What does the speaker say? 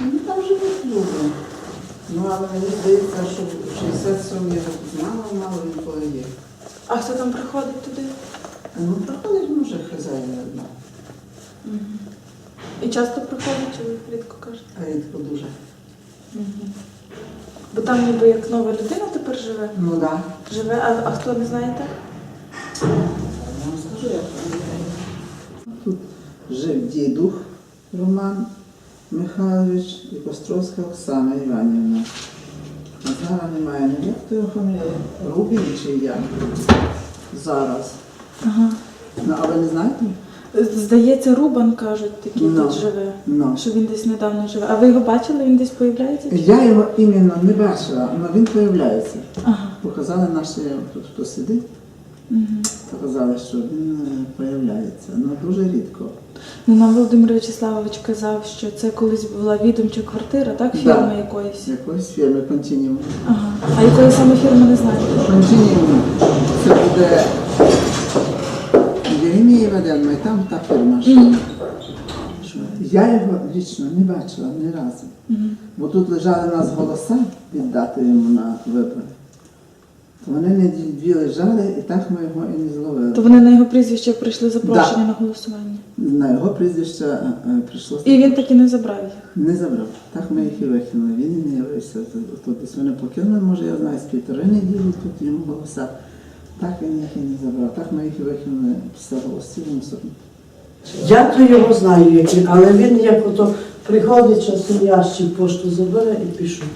Ну, там живуть люди. Ну, але мені здається, що в 67 я його знала, мало він коли є. А хто там приходить туди? Ну, приходить, може, хазяїн одна. І часто приходить, чи ви рідко кажете? А рідко дуже. Бо там ніби як нова людина тепер живе. Ну так. Да. Живе, а, а хто не знаєте? Я вам скажу, як є. Тут жив дідух Роман Михайлович і Костровська Оксана Іванівна. Зараз немає ні як то його фамілія, Рубін чи як зараз. Ага. Ну, а ви не знаєте? Здається, Рубан кажуть, такий Ну. тут живе. Ну. Що він десь недавно живе. А ви його бачили, він десь появляється? Я його іменно не бачила, але він появляється. Ага. Показали наші, тут хто сидить, Мгм. показали, що він е, появляється. Ну дуже рідко. Нам Володимир Вячеславович казав, що це колись була відомча квартира, так? Да. Фірми якоїсь. Якоїсь фірми Континіум. Ага. А якої саме фірми не знаєте? Континіум. Це буде Єремієва Денма, і там та фірма. Мгм. Що Я його лічно не бачила ні разу. Мгм. Бо тут лежали у нас голоса віддати йому на вибори. Вони не дві лежали, і так ми його і не зловили. То вони на його прізвище прийшли запрошення на голосування. На його прізвище е, е, прийшло. І він так і не забрав їх. Не забрав. Так ми їх і викинули. Він і не явився. Тут десь вони покинули, може, я знаю, з півтори неділі тут йому голоса. Так він їх і не забрав. Так ми їх і викинули після голосів мусорник. Я то його знаю, але він як ото приходить часом ящик, пошту забере і пішов.